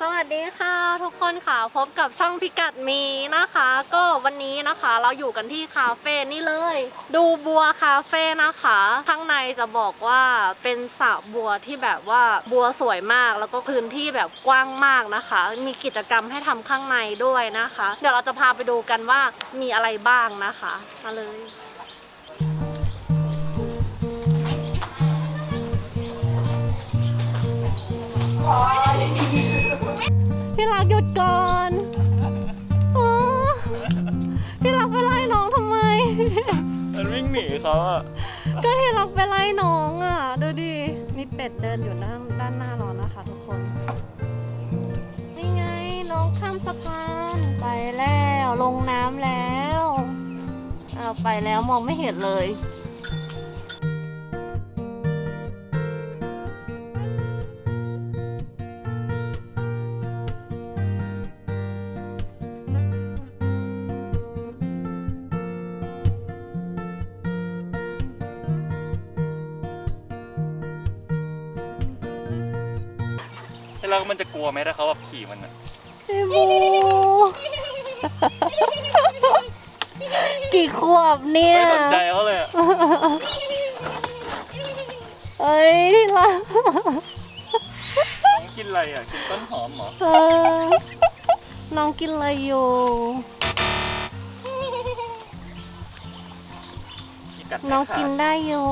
สวัสดีค่ะทุกคนค่ะพบกับช่องพิกัดมีนะคะ ก็วันนี้นะคะเราอยู่กันที่คาเฟ่นี่เลย ดูบัวคาเฟ่นะคะ ข้างในจะบอกว่าเป็นสระบัวที่แบบว่าบัวสวยมากแล้วก็พื้นที่แบบกว้างมากนะคะ มีกิจกรรมให้ทำข้างในด้วยนะคะ เดี๋ยวเราจะพาไปดูกันว่ามีอะไรบ้างนะคะมาเลยที่รั กหยุดก่อนอ๋อที่รักไปไล่น้องทำไม มันวิ่งหนีเขาอะก็ที่รักไปไล่น้องอะ ดูดิ มีเป็ดเดินอยู่ด้านด้านหน้าเรานะคะทุกคน นี่ไงน้องข้ามสะพานไปแล้วลงน้ำแล้ว เอาวไปแล้วมองไม่เห็นเลย แล้วมันจะกลัวไหมถ้าเขาแบบขี่มันอะพี่บูกี่ขวบเนี่ย ไม่สนใจเขาเลยอะเอ้ยที่รักน้องกินอะไรอะกินต้นหอมเหรอเออน้องกินอะไรอยู่กัดไม่น้องขาดกินได้อยู่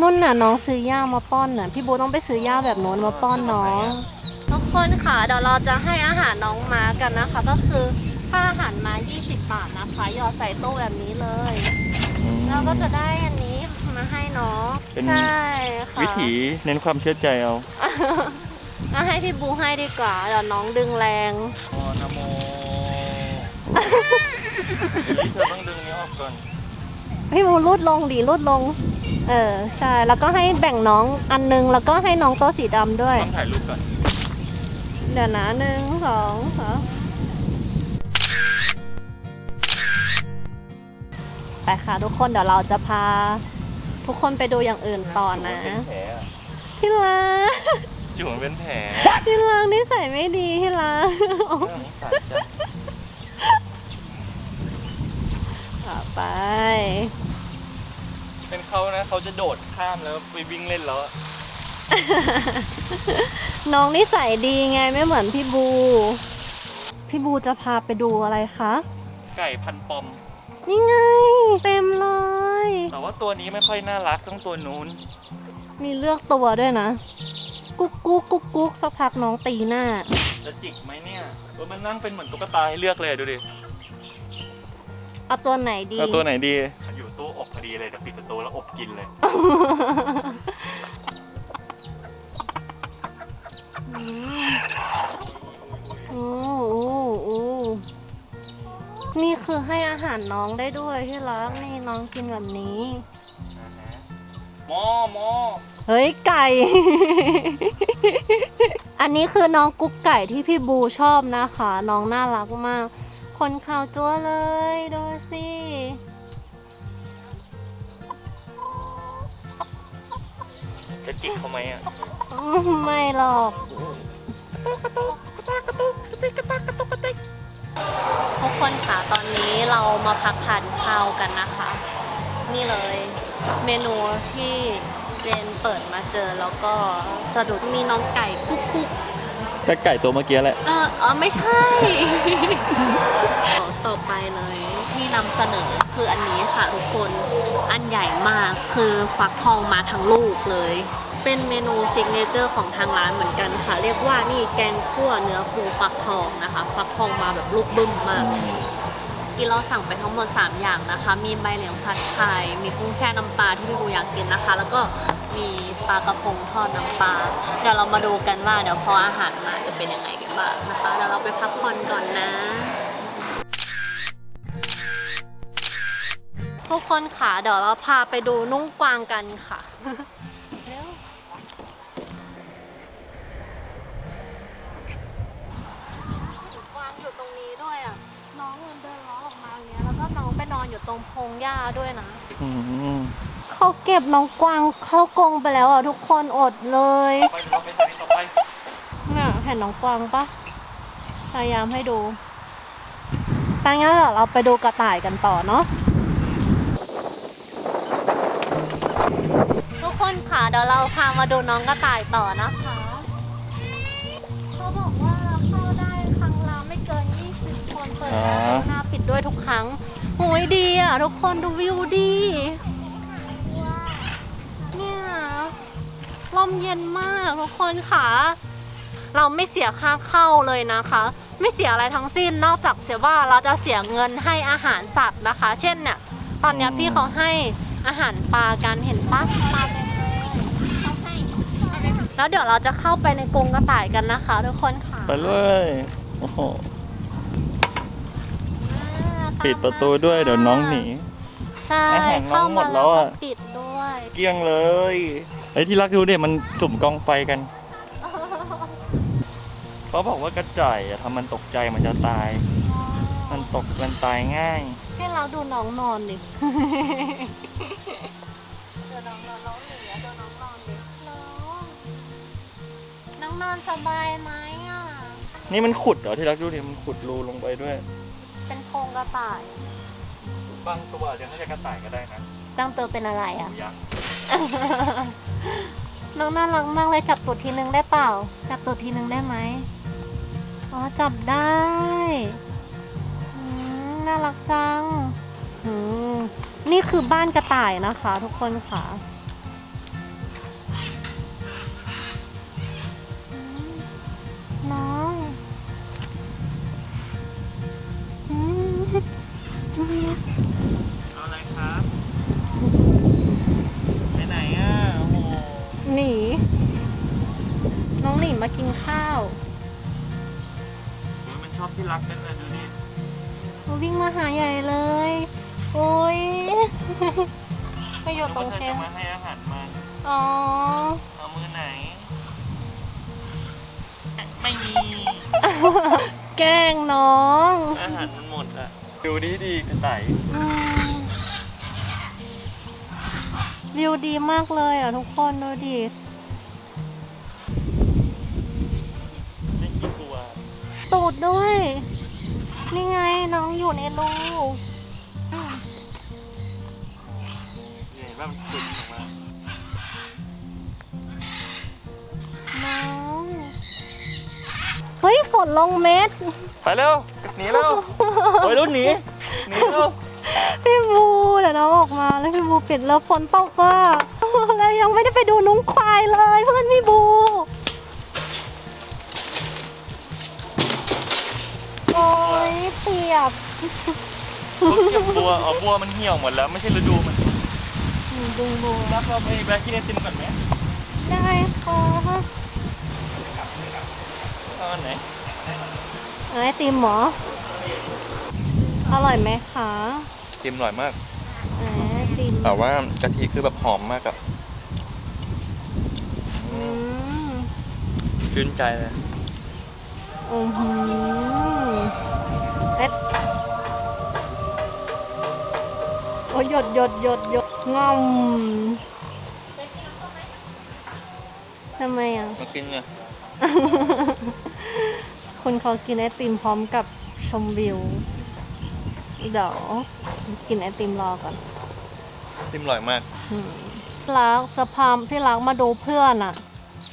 นุ่นน่ะน้องซื้อย่ามาป้อนน่ะพี่โบต้องไปซื้อย่าแบบโน้นมาป้อนน้องทุก คนค่ะเดี๋ยวเราจะให้อาหารน้องม้ากันนะคะ ก็คือค่าอาหารม้า 20 บาทนะคะหยอดใส่ตู้แบบนี้เลย อืม เราก็จะได้อันนี้มาให้น้องเป็น ใช่ค่ะ วิถีเน้นความเชื่อใจเอาเอาให้พี่บูให้ดีกว่าเดี๋ยวน้องดึงแรง โอนะโมเฮ้ยเธอต้องดึงนี้ออกก่อน พี่บูรูดลงดีรูดลง เออใช่แล้วก็ให้แบ่งน้องอันนึงแล้วก็ให้น้องโต๊ะสีดำด้วย ต้องถ่ายรูปก่อน เดี๋ยวนะหนึ่งสองสามไปค่ะทุกคนเดี๋ยวเราจะพา ทุกคนไปดูอย่างอื่นต่อนะเป็นแผลอะที่รักจู่มันเป็นแผลที่รักนิสัยไม่ดีที่รักน่าสงสารจังอะไป เป็นเขานะเขาจะโดดข้ามแล้วไปวิ่งเล่นแล้วอะ น้องนิสัยดีไงไม่เหมือนพี่บู พี่บูจะพาไปดูอะไรคะ ไก่พันปอม นี่ไง เต็มเลย แต่ว่าตัวนี้ไม่ค่อยน่ารักต้องตัวนู้น มีเลือกตัวด้วยนะ กุ๊กกุ๊กกุ๊กกุ๊กสักพักน้องตีหน้า จะจิกไหมเนี่ยเออมันนั่งเป็นเหมือนตุ๊กตาให้เลือกเลยดูดิเอาตัวไหนดี เอาตัวไหนดีมันอยู่ตู้อบพอดีเลยเดี๋ยวปิดประตูแล้วอบกินเลย ให้อาหารน้องได้ด้วยที่รักนี่น้องกินแบบนี้หมอหมอเฮ้ยไก่ อันนี้คือน้องกุ๊กไก่ที่พี่บูชอบนะคะ น้องน่ารักมาก คนข่าวจัวเลยดูสิจะจิกเขาไหมอะอืมไม่หรอก ทุกคนค่ะตอนนี้เรามาพักทานข้าวกันนะคะ นี่เลยเมนูที่เจนเปิดมาเจอแล้วก็สะดุดมีน้องไก่กุ๊กกุ๊กแต่ไก่ตัวเมื่อกี้แหละเออเออไม่ใช่ของต่อไปเลยที่นำเสนอคืออันนี้ค่ะทุกคนอันใหญ่มากคือฟักทองมาทั้งลูกเลย เป็นเมนูซิกเนเจอร์ของทางร้านเหมือนกันค่ะ เรียกว่านี่แกงคั่วเนื้อปูฟักทองนะคะ ฟักทองมาแบบลูกบึ้มมากกินเราสั่งไปทั้งหมด 3 อย่างนะคะ มีใบเหลียงผัดไทย มีกุ้งแช่น้ำปลาที่พี่บูอยากกินนะคะ แล้วก็มีปลากระพงทอดน้ำปลา เดี๋ยวเรามาดูกันว่าเดี๋ยวพออาหารมาจะเป็นยังไงกันบ้างนะคะ เดี๋ยวเราไปพักผ่อนก่อนนะ ทุกคนค่ะ เดี๋ยวเราพาไปดูนุ่งกวางกันค่ะ เร็วกวางอยู่ตรงนี้ด้วยอะ น้องมันเดินล้อออกมาอย่างเนี้ย แล้วก็น้ องไปนอนอยู่ตรงพงหญ้าด้วยนะอืมเขาเก็บน้องกวางเข้ากรงไปแล้วอะทุกคนอดเลยไปเราไปตัวนี้ต่อไปเนี่ยเห็นน้องกวางปะพยายามให้ดูไปงั้นเดี๋ยวเราไปดูกระต่ายกันต่อเนาะทุกคนค่ะเดี๋ยวเราพามาดูน้องกระต่ายต่อนะคะ เขาบอกว่าเข้าได้ครั้งละไม่เกิน 20 คนเปิดอ๋อหน้าปิดด้วยทุกครั้ง โอ้ยดีอะ ทุกคนดูวิวดีเนี่ยลมเย็นมากทุกคนค่ะ เราไม่เสียค่าเข้าเลยนะคะ ไม่เสียอะไรทั้งสิ้นนอกจากเสียว่าเราจะเสียเงินให้อาหารสัตว์นะคะ เช่นเนี่ยตอนเนี้ยพี่เขาให้อาหารปลากันเห็นปะปลาเต็มเลยเขาให้แล้วเดี๋ยวเราจะเข้าไปในกรงกระต่ายกันนะคะ ทุกคนค่ะ ไปเลย โอ้โหอ่าตาม ปิดประตูด้วยเดี๋ยวน้องหนี ใช่อาหารน้องหมดแล้วอะ เข้ามาก็ปิดด้วยเกลี้ยงเลยไอ้ที่รักดูเนี่ยมันจุ่มกองไฟกันเขาบอกว่ากระจ่ายอะทำมันตกใจมันจะตาย มันตกมันตายง่าย ให้เราดูน้องนอนดิดูน้องนอนน้องหนีอะดูน้องนอนดิน้องน้องนอนสบายไหมอะนี่มันขุดเหรอที่รักดูดิมันขุดรูลงไปด้วยเป็นโค รงกระต่ายบางตัวจะไม่ใช่กระต่ายก็ได้นะตั้งตัวเป็นอะไรอะยักษ์น้องน่ารักมากเลยจับตูดทีนึงได้เปล่า จับตูดทีนึงได้ไหมอ๋อจับได้อืมน่ารักจังอืมนี่คือบ้านกระต่ายนะคะ ทุกคนค่ะ มากินข้าวโอ้ยมันชอบที่รักกันนะดูนี่มันวิ่งมาหาใหญ่เลย โอ้ยไปอยู่ตรงเธเทองจะมาให้อาหารมัน อ๋อ เอามือไหน ไม่มี แกล้งน้อง อาหารมันหมดอะ ดูดีดีกระต่ายอืมวิวดีมากเลยอะทุกคนดูดิ ตูดด้วย นี่ไงน้องอยู่ในรูอืมเห็นว่ามันขุดออกมาน้องเฮ้ยฝนลงเม็ด ไปเร็วหนีเร็วโอ้ยรุ่นหนีหนีเร็วพี่บูเดี๋ยวน้องออกมาแล้วพี่บูปิดแล้วฝนตกอะแล้วยังไม่ได้ไปดูนุ้งควายเลยเพื่อนพี่บู เปียกเขาเก็บบัวอ๋อบัวมันเหี่ยวหมดแล้วไม่ใช่ฤดูมันดูบูรักเราไปแบล็กกินไอติมก่อนไหมได้ค่ะเอาอันไหนไอติมเหรออร่อยไหมคะติมอร่อยมากไอติมแต่ว่ากะทิคือแบบหอมมากอะอืมชื่นใจเลย อือหือ เอ็ดโอ้ยหยดหยดหยดหยดงอมทำไมอะ มากินเนี่ยคุณเขากินไอติมพร้อมกับชมวิว เดี๋ยวกินไอติมรอก่อนติมอร่อยมากอืมรักจะพาที่รักมาดูเพื่อนอะ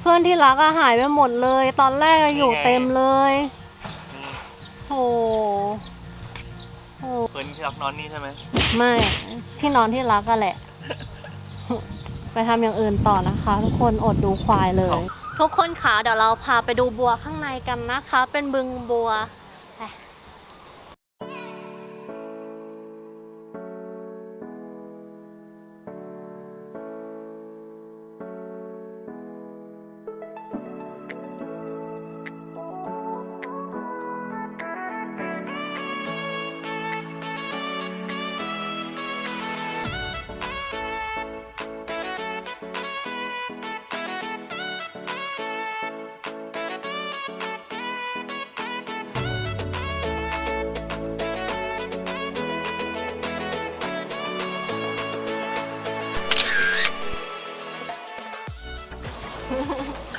เพื่อนที่รักอะหายไปหมดเลย ตอนแรกอะอยู่นี่ไงเต็มเลยอืมโห โหเพื่อนที่รักนอนนี่ใช่ไหมไม่ที่นอนที่รักอะแหละ ไปทำอย่างอื่นต่อนะคะ ทุกคนอดดูควายเลย ทุกคนคะเดี๋ยวเราพาไปดูบัวข้างในกันนะคะ เป็นบึงบัว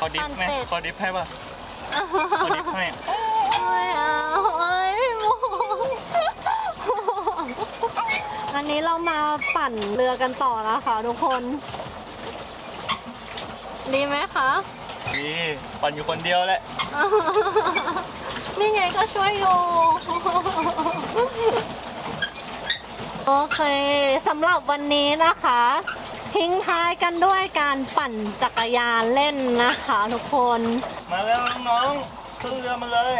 เขาดิฟไหมปั่นเป็ดเขาดิฟให้ป่ะเอาเด็กให้ไม่เอาเอ้ยพี่โมอันนี้เรามาปั่นเรือกันต่อนะคะทุกคน ดีไหมคะ นี่ปั่นอยู่คนเดียวแหละ นี่ไงก็ช่วยอยู่ โอเคสำหรับวันนี้นะคะ ทิ้งท้ายกันด้วยการปั่นจักรยานเล่นนะคะทุกคน มาแล้วน้องๆขึ้นเรือมาเลย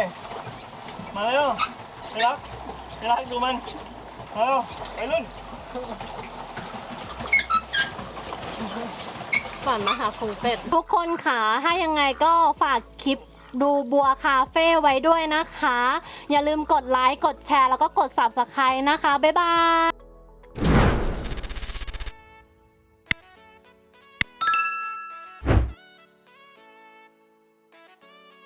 มาเร็วไปรักไปรักดูมันมาเร็วไปรุ่นฝันมาหาฟูเป็ดทุกคนค่ะถ้ายังไงก็ฝากคลิปดูบัวคาเฟ่ไว้ด้วยนะคะ อย่าลืมกดไลค์ กดแชร์ แล้วก็กด subscribe นะคะ บ๊ายบาย